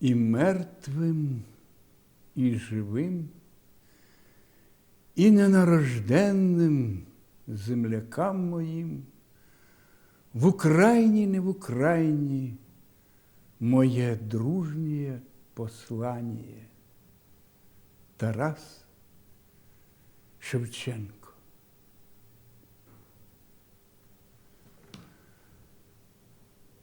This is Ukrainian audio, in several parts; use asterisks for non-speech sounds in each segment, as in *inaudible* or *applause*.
і мертвим, і живим, і ненарожденним землякам моїм, в Україні, не в Україні, моє дружнє послання. Тарас Шевченко.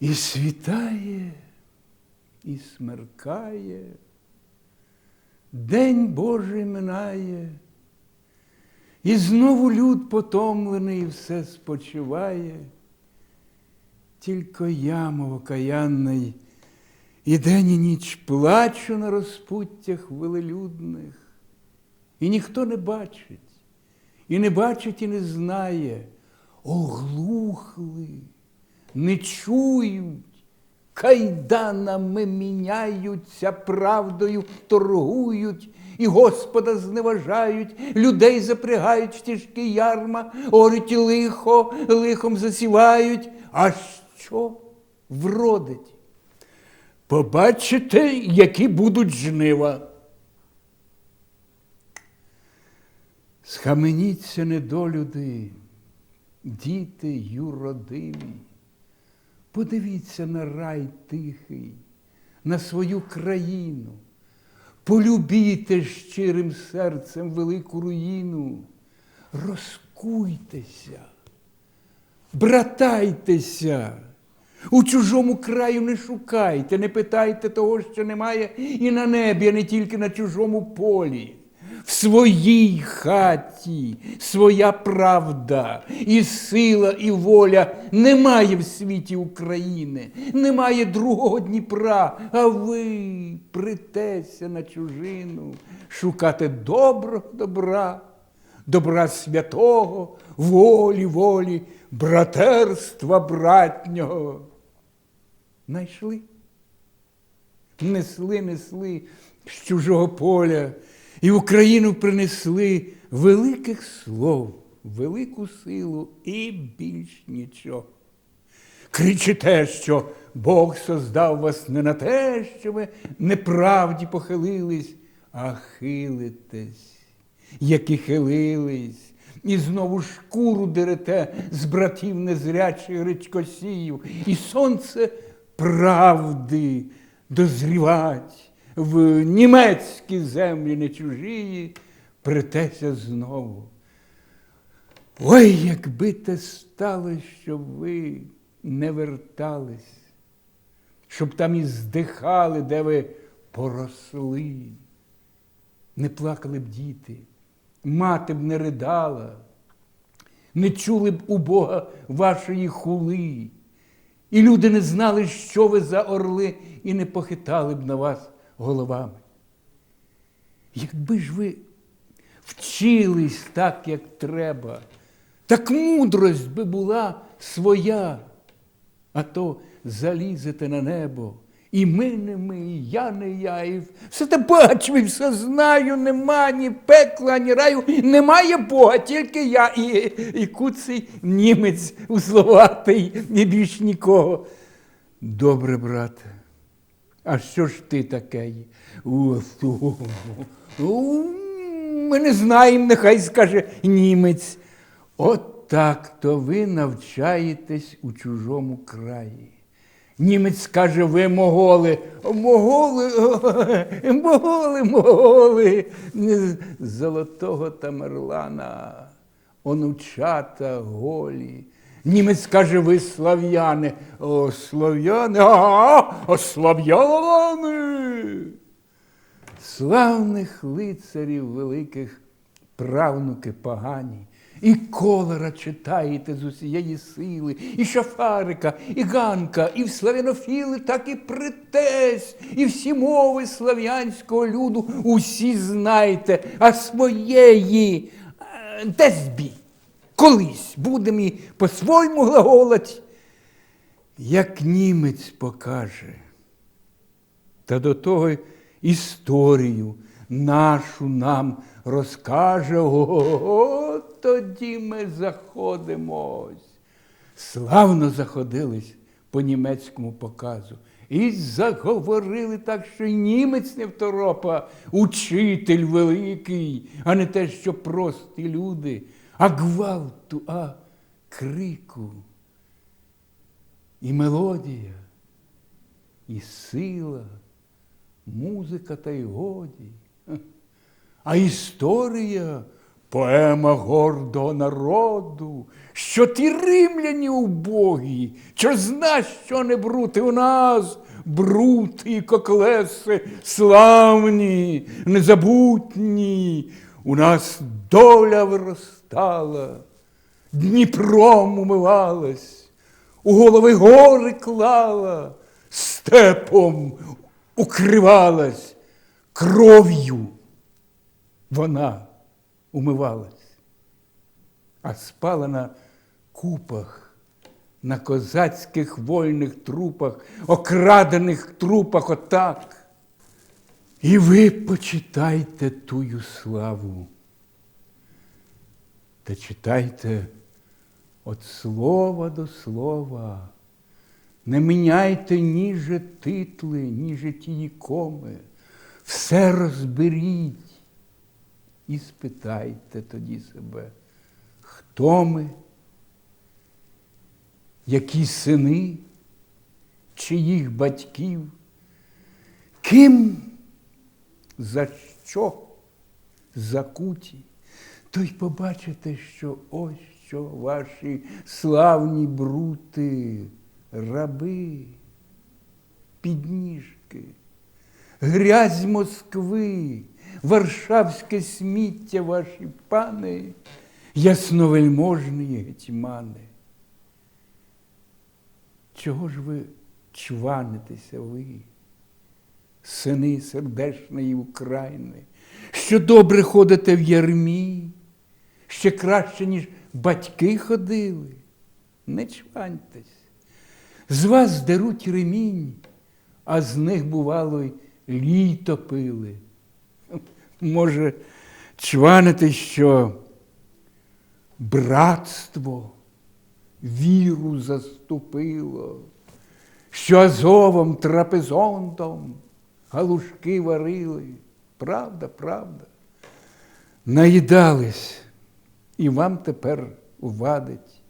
І світає, і смеркає, День Божий минає, і знову люд потомлений все спочиває, тільки я, мов окаянний, і день і ніч плачу на розпуттях велелюдних, і ніхто не бачить, і не бачить, і не знає, оглухли, не чують, кайданами міняються, правдою торгують, і Господа зневажають, людей запрягають в тяжкі ярма, орють лихо, лихом засівають. А що вродить? Побачите, які будуть жнива. Схаменіться недолюди, діти юродиві. Подивіться на рай тихий, на свою країну. Полюбіте щирим серцем велику руїну. Розкуйтеся, братайтеся. У чужому краю не шукайте, не питайте того, що немає і на небі, а не тільки на чужому полі. В своїй хаті. Своя правда, і сила, і воля немає в світі України, немає другого Дніпра, а ви притеся на чужину, шукати доброго добра, добра святого, волі, волі, братерства братнього. Найшли, несли, несли з чужого поля і в Україну принесли великих слов, велику силу і більш нічого. Кричите, що Бог создав вас не на те, що ви неправді похилились, а хилитесь, які хилились, і знову шкуру дерете з братів незрячих речкосіїв, і сонце правди дозрівать в німецькі землі не чужії, притеся знову. Ой, якби те стало, щоб ви не вертались, щоб там і здихали, де ви поросли, не плакали б діти, мати б не ридала, не чули б у Бога вашої хули, і люди не знали, що ви за орли, і не похитали б на вас головами. Якби ж ви вчились так, як треба, так мудрость би була своя, а то залізете на небо. І ми не ми, і я не я, і все те бачу, і все знаю, нема ні пекла, ні раю, немає Бога, тільки я і, і куций німець узловатий, і більш нікого. Добре, брате. А що ж ти о, Ми не знаємо, нехай скаже німець. От так то ви навчаєтесь у чужому краї. Німець каже, ви моголи, моголи, *laughs* моголи, моголи, золотого Тамерлана, онучата голі. Німець каже, ви слав'яни. О, слав'яни, а, а слав'яни. Славних лицарів великих правнуки погані. І колера читаєте з усієї сили, і шафарика, і ганка, і в славянофіли так і притесь, і всі мови слав'янського люду усі знаєте, а своєї е, де збій? Колись будемо і по-своєму глаголать, як німець покаже. Та до того історію нашу нам розкаже, о, тоді ми заходимось. Славно заходились по німецькому показу. І заговорили так, що й німець не второпа, учитель великий, а не те, що прості люди, а гвалту, а крику. І мелодія, і сила, музика та й годі. А історія поема гордого народу, що ті римляні убогі, що зна, що не брути у нас, брути і коклеси славні, незабутні, у нас доля виростала, Дніпром умивалась, у голови гори клала, степом укривалась, кров'ю вона умивалась, а спала на купах, на козацьких вольних трупах, окрадених трупах отак. І ви почитайте тую славу. Та читайте від слова до слова. Не міняйте ніже титли, ніже тії коми. Все розберіть і спитайте тоді себе, хто ми, які сини, чиїх батьків, ким, за що? Закуті, то й побачите, що ось що ваші славні брути, раби, підніжки, грязь Москви, варшавське сміття ваші пани, ясновельможні гетьмани. Чого ж ви чванитеся ви, сини сердешної України, що добре ходите в ярмі, ще краще, ніж батьки ходили? Не чваньтесь. З вас деруть ремінь, а з них, бувало, й літо пили. Може, чванити, що братство віру заступило, що азовом, трапезонтом галушки варили. Правда, правда. Наїдались, і вам тепер вадить.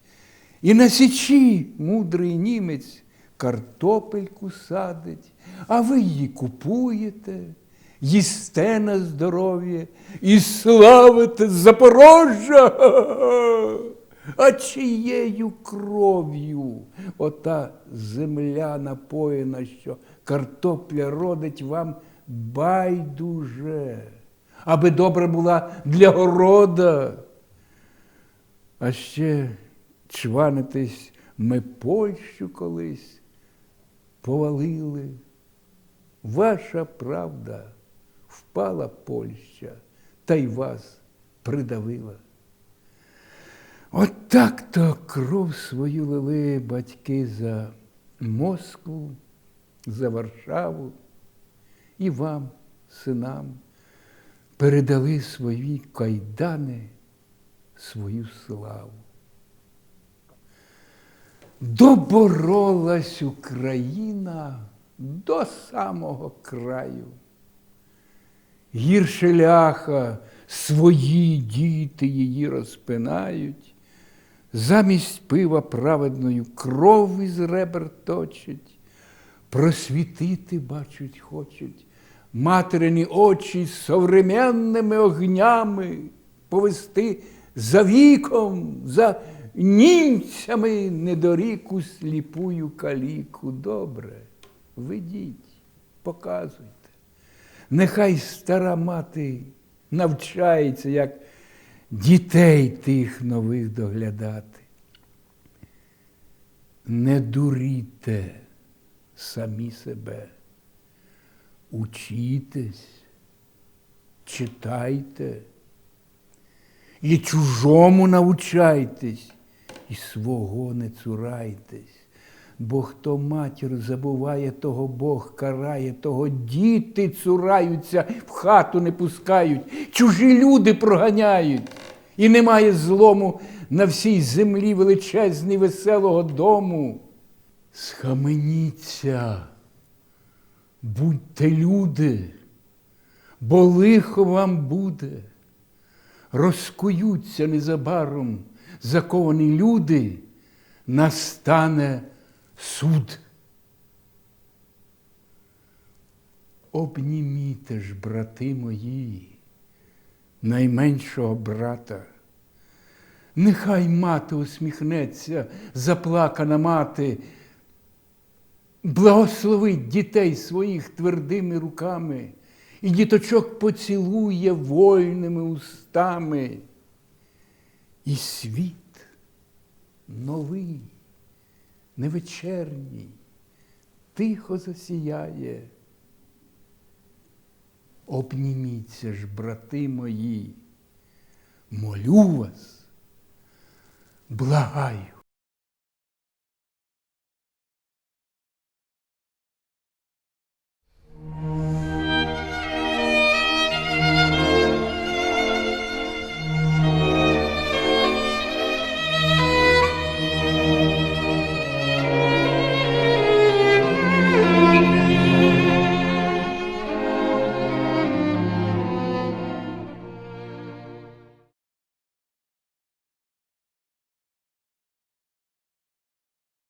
І на січі мудрий німець картопельку садить, а ви її купуєте, їсте на здоров'я і славите Запорожжя. А чиєю кров'ю ота земля напоєна, що картопля родить вам байдуже, аби добре була для города. А ще чванитись ми Польщу колись повалили. Ваша правда впала Польща, та й вас придавила. От так то кров свою лили батьки за Москву, за Варшаву і вам, синам, передали свої кайдани, свою славу. Доборолась Україна до самого краю. Гірше ляха свої діти її розпинають, замість пива праведною кров із ребер точать, просвітити, бачуть, хочуть, материні очі современними огнями повести за віком, за німцями недоріку сліпую каліку. Добре, ведіть, показуйте. Нехай стара мати навчається, як дітей тих нових доглядати. Не дуріте самі себе, учітесь, читайте і чужому навчайтесь, і свого не цурайтесь. Бо хто матір забуває, того Бог карає, того діти цураються, в хату не пускають, чужі люди проганяють. І немає злому на всій землі величезний веселого дому. Схаменіться, Будьте люди, бо лихо вам буде. Розкуються незабаром заковані люди, настане суд. Обніміте ж, брати мої, найменшого брата. Нехай мати усміхнеться, заплакана мати, благословить дітей своїх твердими руками і діточок поцілує вольними устами. І світ новий, невечерній, тихо засіяє. Обніміться ж, брати мої, молю вас, благаю.